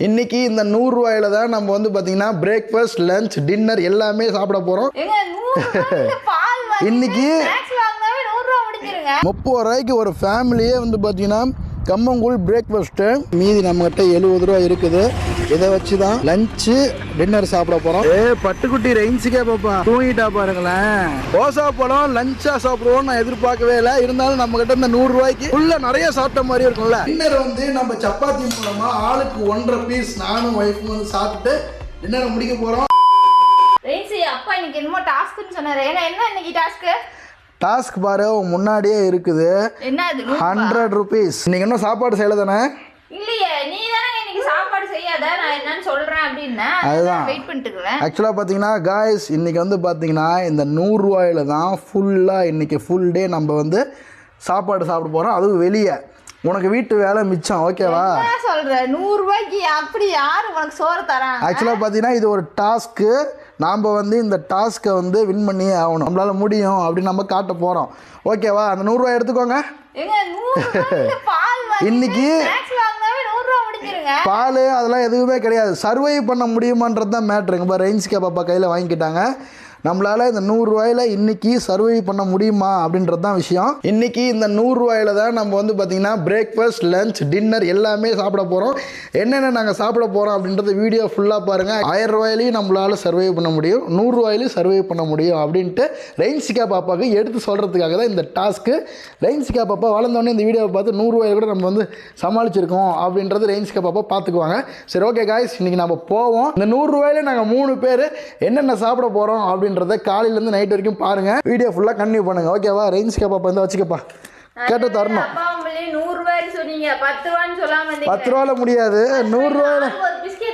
இன்னைக்கு இந்த நூறுரூவாயில தான் நம்ம வந்து பார்த்தீங்கன்னா பிரேக்ஃபாஸ்ட் லஞ்ச் டின்னர் எல்லாமே சாப்பிட நூறு வாங்கி இன்னைக்கு நூறு. முப்பது ரூபாய்க்கு ஒரு ஃபேமிலியே வந்து பார்த்தீங்கன்னா கம்மங்கூழ் பிரேக்ஃபாஸ்ட்டு மீதி நம்மகிட்ட எழுபது ரூபா இருக்குது. இதை வச்சு தான் லஞ்சு டின்னர் சாப்பிட போகிறோம் ஏ பட்டுக்குட்டி ரெயின்ஸுக்கே பாப்பா. தூங்கிட்டா பாருங்களேன். ஓசா பழம் லஞ்சா சாப்பிடுவோம் நான் எதிர்பார்க்கவே இல்லை. இருந்தாலும் நம்ம கிட்ட இந்த நூறு ரூபாய்க்கு உள்ள நிறைய சாப்பிட்ட மாதிரி இருக்கும்ல. டின்னர் வந்து நம்ம சப்பாத்தி மூலமா ஆளுக்கு ஒன்றரை பீஸ் நானும் ஒய்ஃபும் வந்து சாப்பிட்டு டின்னரை முடிக்க போகிறோம் ரெயின்சி, அப்பா இன்னைக்கு என்னமோ taskன்னு சொன்னாரு. ஏங்க, என்ன இன்னைக்கு task? டாஸ்க் பாரு உன் முன்னாடியே இருக்குது என்ன அது? ஹண்ட்ரட் ருபீஸ் நீங்கள் இன்னும் சாப்பாடு செய்யலை தானே இல்லையே, இன்னைக்கு சாப்பாடு செய்யாத, நான் என்னன்னு சொல்றேன் அப்படின்னேன். அதுதான். பண்ணிட்டு இருக்கிறேன். ஆக்சுவலாக பார்த்தீங்கன்னா காய்ஸ் இன்றைக்கி வந்து பார்த்தீங்கன்னா இந்த நூறுரூவாயில் தான் ஃபுல்லாக இன்றைக்கி ஃபுல் டே நம்ம வந்து சாப்பாடு சாப்பிட போகிறோம் அதுவும் வெளியே உனக்கு வீட்டு வேலை மிச்சம் ஓகேவா சொல்ற? நூறு ரூபாய்க்கு அப்படி யாரு உனக்கு சோறு தராங்க? ஆக்சுவலாக பார்த்தீங்கன்னா இது ஒரு டாஸ்க்கு நாம் வந்து இந்த டாஸ்க்கை வந்து வின் பண்ணியே ஆகணும். நம்மளால் முடியும் அப்படின்னு நம்ம காட்ட போகிறோம் ஓகேவா அந்த நூறுரூவா எடுத்துக்கோங்க. இன்னைக்கு. பால் அதெல்லாம் எதுவுமே கிடையாது. சர்வை பண்ண முடியுமான்றது தான் மேட்ருங்க இப்போ ரெயின்ஸ்கே பாப்பா கையில் வாங்கிக்கிட்டாங்க. நம்மளால் இந்த நூறுரூவாயில் இன்றைக்கி சர்வை பண்ண முடியுமா அப்படின்றது தான் விஷயம். இன்றைக்கி இந்த நூறுரூவாயில் தான் நம்ம வந்து பார்த்திங்கன்னா பிரேக்ஃபாஸ்ட் லஞ்ச் டின்னர் எல்லாமே சாப்பிட போகிறோம் என்னென்ன நாங்கள் சாப்பிட போகிறோம் அப்படின்றது வீடியோ ஃபுல்லாக பாருங்கள் ஆயிரம் ரூபாயிலையும் நம்மளால் சர்வை பண்ண முடியும். நூறுரூவாயிலையும் சர்வை பண்ண முடியும் அப்படின்ட்டு ரெயின்சிகா பாப்பாவுக்கு எடுத்து சொல்கிறதுக்காக தான் இந்த டாஸ்க்கு ரெயின்சிகா பாப்பா வளர்ந்தோடனே இந்த வீடியோவை பார்த்து நூறுரூவாயில் கூட நம்ம வந்து சமாளிச்சிருக்கோம் அப்படின்றது ரெயின்சிகா பாப்பா பார்த்துக்குவாங்க சரி ஓகே காய்ஸ் இன்றைக்கி நம்ம போவோம். இந்த நூறுரூவாயில நாங்கள் மூணு பேர் என்னென்ன சாப்பிட போகிறோம் அப்படின்னு அப்படின்றத காலையிலேருந்து நைட் வரைக்கும் பாருங்கள் வீடியோ ஃபுல்லாக கன்டினியூ பண்ணுங்கள் ஓகேவா ரெயின்சிகா பாப்பா இந்த வச்சுக்கப்பா. கேட்டு தரணும். நூறு பத்து ரூபாயில் முடியாது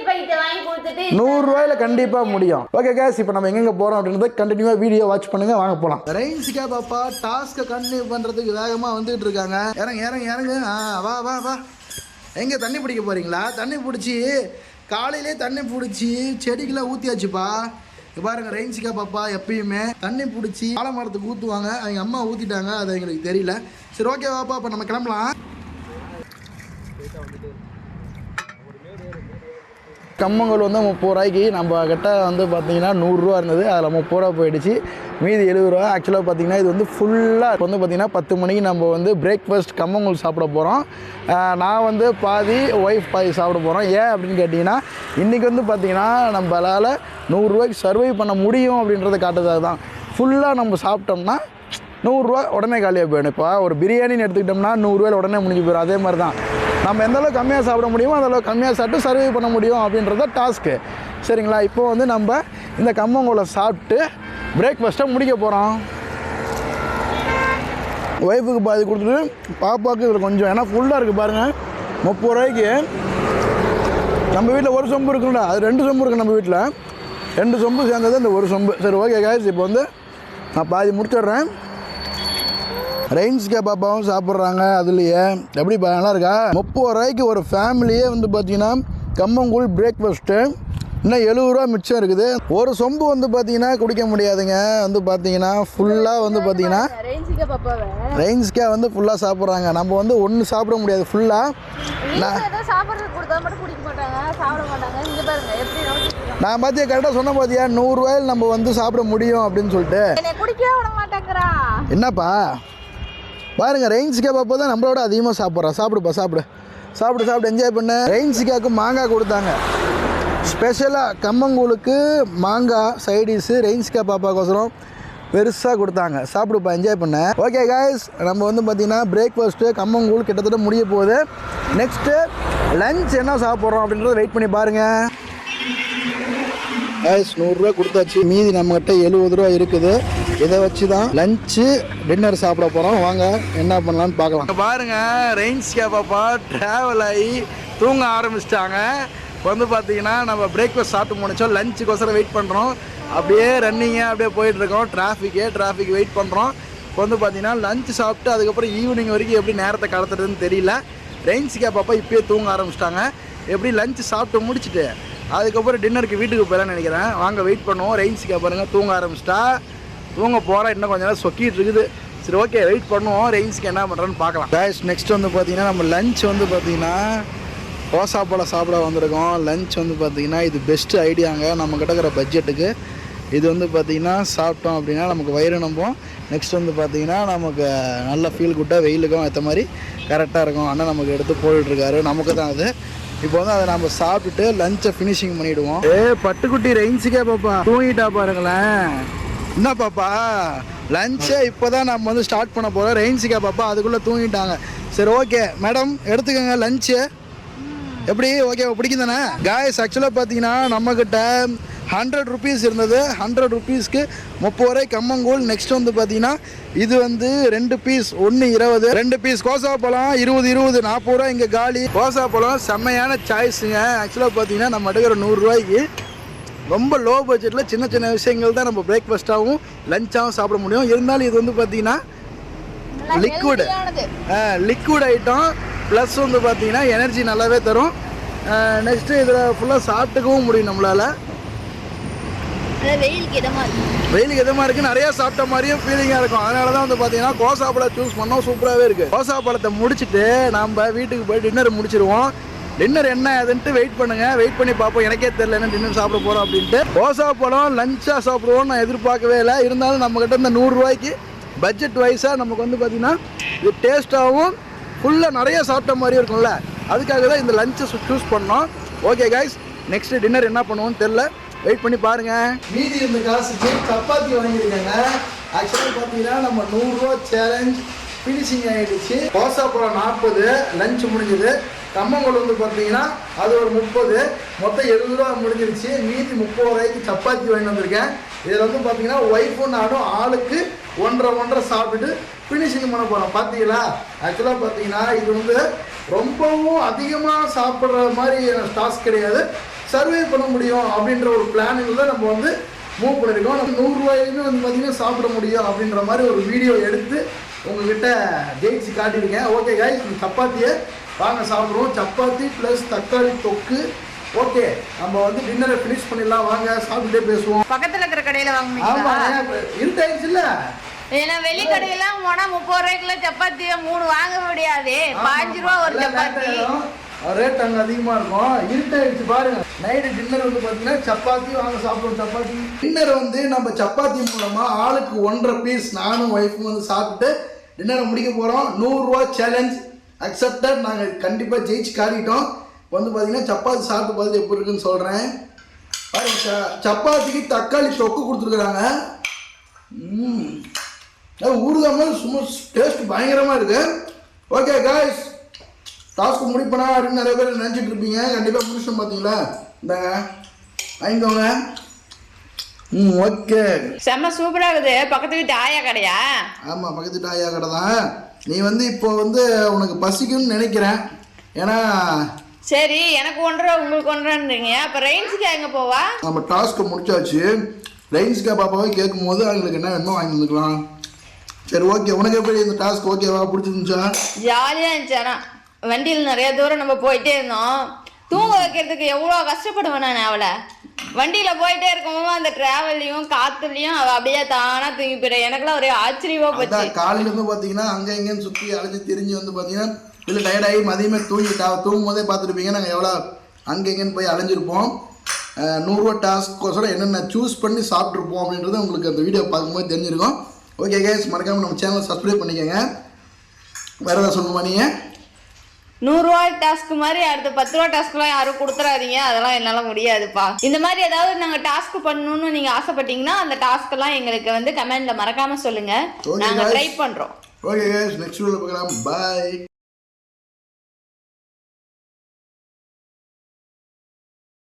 பாக்கெட் வாங்கி கொடுத்துட்டு நூறுரூவாயில் கண்டிப்பாக முடியும். ஓகே கேஸ் இப்போ நம்ம எங்கெங்கே போகிறோம் அப்படின்றத கண்டினியூவாக வீடியோ வாட்ச் பண்ணுங்க. வாங்க போகலாம் ரெயின்சிகா பாப்பா டாஸ்க்கை கண்டினியூ பண்ணுறதுக்கு வேகமாக வந்துட்டு இருக்காங்க. இறங்க இறங்க இறங்க. வா வா வா. எங்கே தண்ணி பிடிக்க போகிறீங்களா தண்ணி பிடிச்சி காலையிலே தண்ணி பிடிச்சி செடிக்கெல்லாம் ஊற்றியாச்சுப்பா இங்க பாருங்க ரெயின்சிகா பாப்பா எப்பயுமே தண்ணி பிடிச்சி ஆல மரத்துக்கு ஊற்றுவாங்க அவங்க அம்மா ஊற்றிட்டாங்க அது எங்களுக்கு தெரியல. சரி ஓகே பாப்பா இப்போ நம்ம கிளம்பலாம். கம்மங்கல் வந்து முப்பது ரூபாய்க்கு. நம்ம கிட்ட வந்து பார்த்தீங்கன்னா நூறுரூவா இருந்தது. அதில் முப்பது ரூபா போயிடுச்சு. மீதி எழுபது ரூபா. ஆக்சுவலாக பார்த்தீங்கன்னா இது வந்து ஃபுல்லாக வந்து பார்த்தீங்கன்னா பத்து மணிக்கு நம்ம வந்து பிரேக்ஃபாஸ்ட் கம்மங்கூழ் சாப்பிட போகிறோம் நான் வந்து பாதி ஒய்ஃப் பாதி சாப்பிட போகிறோம் ஏன் அப்படின்னு கேட்டிங்கன்னா இன்றைக்கி வந்து பார்த்தீங்கன்னா நம்மளால் நூறுரூவாய்க்கு சர்வை பண்ண முடியும் அப்படின்றத காட்டுறது தான். ஃபுல்லாக நம்ம சாப்பிட்டோம்னா நூறுரூவா உடனே காலியாக போயிடும். இப்போ ஒரு பிரியாணின்னு எடுத்துக்கிட்டோம்னா நூறுரூவாயில் உடனே முடிஞ்சு போயிடும். அதே மாதிரி தான் நம்ம எந்த அளவுக்கு கம்மியாக சாப்பிட முடியுமோ அந்த கம்மியாக சாப்பிட்டு சர்வை பண்ண முடியும் அப்படின்றத டாஸ்க்கு சரிங்களா? இப்போ வந்து நம்ம இந்த கம்மங்கூழை சாப்பிட்டு பிரேக்ஃபாஸ்ட்டை முடிக்க போகிறோம் ஒய்ஃபுக்கு பாதி கொடுத்துட்டு பாப்பாவுக்கு இதில் கொஞ்சம் ஏன்னா ஃபுல்லாக இருக்குது பாருங்கள் முப்பது ரூபாய்க்கு நம்ம வீட்டில் ஒரு சொம்பு இருக்குல்ல அது ரெண்டு சொம்பு இருக்குது நம்ம வீட்டில் ரெண்டு சொம்பு சேர்ந்தது இந்த ஒரு சொம்பு. சரி ஓகே காய்ச்சி இப்போ வந்து நான் பாதி முடிச்சிடுறேன். ரெயின்ஸ்கே பாப்பாவும் சாப்பிட்றாங்க அதுலேயே. எப்படி நல்லா இருக்கா முப்பது ரூபாய்க்கு ஒரு ஃபேமிலியே வந்து பார்த்தீங்கன்னா கம்மங்கூழ் பிரேக்ஃபாஸ்ட்டு இன்னும் எழுபது ரூபா மிச்சம் இருக்குது. ஒரு சொம்பு வந்து பார்த்தீங்கன்னா குடிக்க முடியாதுங்க. வந்து பார்த்தீங்கன்னா ஃபுல்லாக வந்து பார்த்தீங்கன்னா ரெயின்ஸ்கே வந்து ஃபுல்லாக சாப்பிட்றாங்க. நம்ம வந்து ஒன்று சாப்பிட முடியாது ஃபுல்லாக நான் பார்த்தியா கரெக்டாக சொன்ன பார்த்தியா நூறுரூவாயில் நம்ம வந்து சாப்பிட முடியும் அப்படின்னு சொல்லிட்டு. என்னை பாருங்கள் ரெயின்ஸ் மாட்டேங்கிறா என்னப்பா தான் நம்மளோட அதிகமாக சாப்பிட்றோம் சாப்பிடுப்பா சாப்பிடு. சாப்பிட்டு சாப்பிட்டு என்ஜாய் பண்ணு. ரெயின்ஸிக்காவுக்கு மாங்காய் கொடுத்தாங்க. ஸ்பெஷலாக கம்மங்கூழுக்கு மாங்காய் சைடிஸு ரெயின்ஸிக்கா பாப்பாக்கோசரம் பெருசாக கொடுத்தாங்க. சாப்பிடுப்பா என்ஜாய் பண்ண. ஓகே காய்ஸ் நம்ம வந்து பார்த்திங்கன்னா பிரேக்ஃபாஸ்ட்டு கம்மங்கூழ் கிட்டத்தட்ட முடிய போகுது. நெக்ஸ்ட்டு லஞ்ச் என்ன சாப்பிட்றோம் அப்படின்றத வெயிட் பண்ணி பாருங்கள் காய்ஸ் நூறுரூவா கொடுத்தாச்சு. மீதி நம்மகிட்ட எழுபது ரூபா இருக்குது. இதை வச்சு தான் லஞ்சு டின்னர் சாப்பிட போகிறோம் வாங்க என்ன பண்ணலான்னு பார்க்கலாம். பாருங்க ரெயின்ஸ் கேப்பாப்பா ட்ராவல் ஆகி தூங்க ஆரம்பிச்சிட்டாங்க. வந்து பார்த்தீங்கன்னா நம்ம பிரேக்ஃபாஸ்ட் சாப்பிட்டு முடிச்சோம். லஞ்சுக்கோசரம் வெயிட் பண்ணுறோம் அப்படியே ரன்னிங்காக அப்படியே போயிட்டுருக்கோம் டிராஃபிக்கே டிராஃபிக் வெயிட் பண்ணுறோம் இப்போ வந்து பார்த்தீங்கன்னா லஞ்ச் சாப்பிட்டு அதுக்கப்புறம் ஈவினிங் வரைக்கும் எப்படி நேரத்தை கடத்துறதுன்னு தெரியல. ரெயின்ஸிக்கா பாப்பா இப்போயே தூங்க ஆரம்பிச்சிட்டாங்க. எப்படி லஞ்ச் சாப்பிட்டு முடிச்சுட்டு அதுக்கப்புறம் டின்னருக்கு வீட்டுக்கு போயிடலாம்னு நினைக்கிறேன். வாங்க வெயிட் பண்ணுவோம். ரெயின்ஸ் கேப் பாருங்கள் தூங்க ஆரம்பிச்சிட்டா தூங்க போகிறா இன்னும் கொஞ்ச நேரம் சொக்கிட்டு இருக்குது. சரி ஓகே வெயிட் பண்ணுவோம். ரெயின்ஸ்க்கு என்ன பண்ணுறோன்னு பார்க்கலாம். கேஷ் நெக்ஸ்ட் வந்து பார்த்தீங்கன்னா நம்ம லஞ்ச் வந்து பார்த்தீங்கன்னா ரோசா பழம் சாப்பிட வந்திருக்கோம். லஞ்ச் வந்து பார்த்திங்கன்னா இது பெஸ்ட் ஐடியாங்க. நம்ம கிட்டக்கிற பட்ஜெட்டுக்கு இது வந்து பார்த்திங்கன்னா சாப்பிட்டோம் அப்படின்னா நமக்கு வயிறு நம்பும். நெக்ஸ்ட் வந்து பார்த்திங்கன்னா நமக்கு நல்ல ஃபீல் குட்டாக வெயிலுக்கும் ஏற்ற மாதிரி கரெக்டாக இருக்கும். அண்ணன் நமக்கு எடுத்து போட்டுட்ருக்காரு. நமக்கு தான் அது. இப்போ வந்து அதை நம்ம சாப்பிட்டுட்டு லஞ்சை ஃபினிஷிங் பண்ணிவிடுவோம் ஏ பட்டுக்குட்டி ரெயின்ஸுக்கே பாப்பா. தூங்கிட்டா பாருங்களேன். என்ன பாப்பா? லஞ்சை இப்போ தான் நம்ம வந்து ஸ்டார்ட் பண்ண போகிறோம் ரெயின்ஸிக்கா பாப்பா அதுக்குள்ளே தூங்கிட்டாங்க. சரி ஓகே மேடம் எடுத்துக்கோங்க லஞ்சு எப்படி? ஓகே பிடிக்கும் தானே காய்ஸ் ஆக்சுவலாக பார்த்தீங்கன்னா நம்மக்கிட்ட ஹண்ட்ரட் ருபீஸ் இருந்தது. ஹண்ட்ரட் ருபீஸ்க்கு முப்பது ரூபாய் கம்மங்கூழ். நெக்ஸ்ட் வந்து பார்த்தீங்கன்னா இது வந்து ரெண்டு பீஸ் ஒன்று இருபது. ரெண்டு பீஸ் கோசா பழம் இருபது இருபது. நாற்பது ரூபா இங்கே காலி. கோசா பழம் செம்மையான சாய்ஸுங்க ஆக்சுவலாக பார்த்தீங்கன்னா நம்ம எடுக்கிற நூறுரூவாய்க்கு ரொம்ப லோ பட்ஜெட்டில் சின்ன சின்ன விஷயங்கள் தான் நம்ம பிரேக்ஃபாஸ்ட்டாகவும் லஞ்சாகவும் சாப்பிட முடியும். இருந்தாலும் இது வந்து பார்த்தீங்கன்னா லிக்விடு லிக்விட் ஐட்டம் ப்ளஸ் வந்து பார்த்தீங்கன்னா எனர்ஜி நல்லாவே தரும். நெக்ஸ்ட்டு இதில் ஃபுல்லாக சாப்பிட்டுக்கவும் முடியும் நம்மளால். வெயிலுக்கு இதமா இருக்கு வெயிலுக்கு எதமாக இருக்குது நிறையா சாப்பிட்ட மாதிரியும் ஃபீலிங்காக இருக்கும். அதனால தான் வந்து பார்த்தீங்கன்னா கோசா பழம் சூஸ் பண்ணோம். சூப்பராகவே இருக்குது கோசா பழத்தை முடிச்சுட்டு நம்ம வீட்டுக்கு போய் டின்னர் முடிச்சிருவோம். டின்னர் என்ன ஏதுன்ட்டு வெயிட் பண்ணுங்க. வெயிட் பண்ணி பார்ப்போம். எனக்கே தெரியல என்ன டின்னர் சாப்பிட போகிறோம் அப்படின்ட்டு. தோசா பழம் லஞ்சாக சாப்பிடுவோம்னு நான் எதிர்பார்க்கவே இல்லை. இருந்தாலும் நம்மக்கிட்ட இந்த நூறுரூவாய்க்கு பட்ஜெட் வைஸாக நமக்கு வந்து பார்த்திங்கன்னா இது டேஸ்ட்டாகவும் ஃபுல்லாக நிறைய சாப்பிட்ட மாதிரியும் இருக்கும்ல. அதுக்காக தான் இந்த லஞ்சை சூஸ் பண்ணோம். ஓகே கைஸ் நெக்ஸ்ட் டின்னர் என்ன பண்ணுவோம்னு தெரில வெயிட் பண்ணி பாருங்க. மீதி இருந்த காசுக்கு சப்பாத்தி வாங்கியிருக்காங்க. ஆக்சுவலாக பார்த்தீங்கன்னா நம்ம நூறுரூவா சேலஞ்ச் ஃபினிஷிங் ஆகிடுச்சு பழம் நாற்பது லஞ்ச் முடிஞ்சது. கம்மங்கூழ் வந்து பார்த்தீங்கன்னா அது ஒரு முப்பது. மொத்தம் எழுபது ரூபா முடிஞ்சிருச்சு. மீதி முப்பது ரூபாய்க்கு சப்பாத்தி வாங்கி வந்திருக்கேன். இதில் வந்து பார்த்தீங்கன்னா ஒய்ஃபும் நானும் ஆளுக்கு ஒன்றரை ஒன்றரை சாப்பிட்டுட்டு ஃபினிஷிங் பண்ண போகிறோம் பார்த்தீங்களா? ஆக்சுவலாக பார்த்தீங்கன்னா இது வந்து ரொம்பவும் அதிகமாக சாப்பிட்ற மாதிரி டாஸ்க் கிடையாது. சர்வே பண்ண முடியும் அப்படின்ற ஒரு பிளானில் தான் நம்ம வந்து மூவ் பண்ணியிருக்கோம். நம்ம நூறுரூவாயுமே வந்து பார்த்திங்கன்னா சாப்பிட முடியும் அப்படின்ற மாதிரி ஒரு வீடியோ எடுத்து உங்ககிட்ட ஜெயிச்சு காட்டியிருக்கேன். ஓகே காய்ஸ் சப்பாத்தியை வாங்க சாப்பிடுவோம். சப்பாத்தி ப்ளஸ் தக்காளி தொக்கு. ஓகே நம்ம வந்து டின்னரை ஃபினிஷ் பண்ணிடலாம். வாங்க சாப்பிட்டுட்டே பேசுவோம். பக்கத்துல இருக்கிற கடையில ஆமாம் வாங்குனீங்களா இருட்டாயிடுச்சுல்ல ஏன்னா வெளி கடையெல்லாம் போனா முப்பது ரூபாய்க்குள்ள சப்பாத்தியை மூணு வாங்க முடியாது. பாஞ்சு ரூபா ஒரு சப்பாத்தி. ரேட் அங்கே அதிகமாக இருக்கும். இருட்டாயிடுச்சு பாருங்க. நைட்டு டின்னர் வந்து பார்த்தீங்கன்னா சப்பாத்தி வாங்க சாப்பிடுவோம் சப்பாத்தி. டின்னர் வந்து நம்ம சப்பாத்தி மூலமாக ஆளுக்கு ஒன்றரை பீஸ் நானும் ஒய்ஃபும் வந்து சாப்பிட்டு டின்னரை முடிக்க போகிறோம் நூறுரூவா சேலஞ்ச் அக்செப்டட் நாங்கள் கண்டிப்பாக ஜெயிச்சு காட்டிட்டோம். இப்போ வந்து பார்த்தீங்கன்னா சப்பாத்தி சாப்பிட்டு பார்த்துட்டு எப்படி இருக்குன்னு சொல்கிறேன் பாருங்க ச- சப்பாத்திக்கு தக்காளி தொக்கு கொடுத்துருக்குறாங்க. ம் ஊறுகாய் மாதிரி சும்மா டேஸ்ட் பயங்கரமாக இருக்கு. ஓகே காய்ஸ் டாஸ்க்கு முடிப்பனா அப்படின்னு நிறைய பேர் நினச்சிட்டு இருப்பீங்க. கண்டிப்பாக முடிச்சோம் பார்த்தீங்களா இந்தாங்க. வாங்கிக்கோங்க. ம் ஓகே. செம்ம சூப்பரா இருக்குது. பக்கத்து வீட்டு ஆயா கடையா? ஆமாம் பக்கத்து டாயா கடை தான். நீ வந்து இப்போ வந்து உனக்கு பசிக்கும்னு நினைக்கிறேன். ஏன்னா சரி எனக்கு ஒன்றரை உங்களுக்கு ஒன்றரைன்றீங்க. அப்ப ரெயின்ஸுக்கு எங்க போவா? நம்ம டாஸ்க்கை முடிச்சாச்சு. லைன்ஸ்கா பாப்பாவை கேட்கும் போது அவங்களுக்கு என்ன வேணுமோ வாங்கி வந்துக்கலாம் சரி ஓகே. உனக்கு எப்படி இந்த டாஸ்க் ஓகேவா பிடிச்சிருந்துச்சா? ஜாலியா இருந்துச்சு. ஆனா வண்டியில் நிறைய தூரம் நம்ம போயிட்டே இருந்தோம். தூங்க வைக்கிறதுக்கு எவ்வளோ கஷ்டப்படுவேன் நான் அவளை. வண்டியில போயிட்டே இருக்கும்போது அந்த டிராவல்லையும் காத்துலயும் அப்படியே தானா தூங்கி போயிடும் எனக்குலாம் ஒரே ஆச்சரியமா போச்சு. காலையில இருந்து பார்த்தீங்கன்னா அங்கே இங்கேன்னு சுற்றி அலைஞ்சு திரிஞ்சு வந்து பார்த்தீங்கன்னா இல்லை டயர்டாகி மதியமே தூங்கிட்டா. தூங்கும் போதே பார்த்துருப்பீங்க நாங்கள் எவ்வளோ அங்கே இங்கேன்னு போய் அலைஞ்சிருப்போம். நூறுரூவா டாஸ்க்கோசரம் என்னென்ன சூஸ் பண்ணி சாப்பிட்ருப்போம் அப்படின்றது உங்களுக்கு அந்த வீடியோ பார்க்கும்போது தெரிஞ்சிருக்கும். ஓகே கேஸ் மறக்காமல் நம்ம சேனலை சப்ஸ்கிரைப் பண்ணிக்கோங்க. வேறு ஏதாவது சொல்லணுமா நீங்கள் நூறுரூவா டாஸ்க் மாதிரி அடுத்த பத்து ரூபா டாஸ்க்லாம் யாரும் கொடுத்துறாதீங்க. அதெல்லாம் என்னால் முடியாதுப்பா. இந்த மாதிரி ஏதாவது நாங்கள் டாஸ்க் பண்ணணும்னு நீங்கள் ஆசைப்பட்டீங்கன்னா அந்த டாஸ்க்கெல்லாம் எங்களுக்கு வந்து கமெண்ட்ல மறக்காம சொல்லுங்க. நாங்கள். ட்ரை பண்ணுறோம் ஓகே கேஸ் நெக்ஸ்ட் வீடியோவில் பார்க்கலாம். பாய்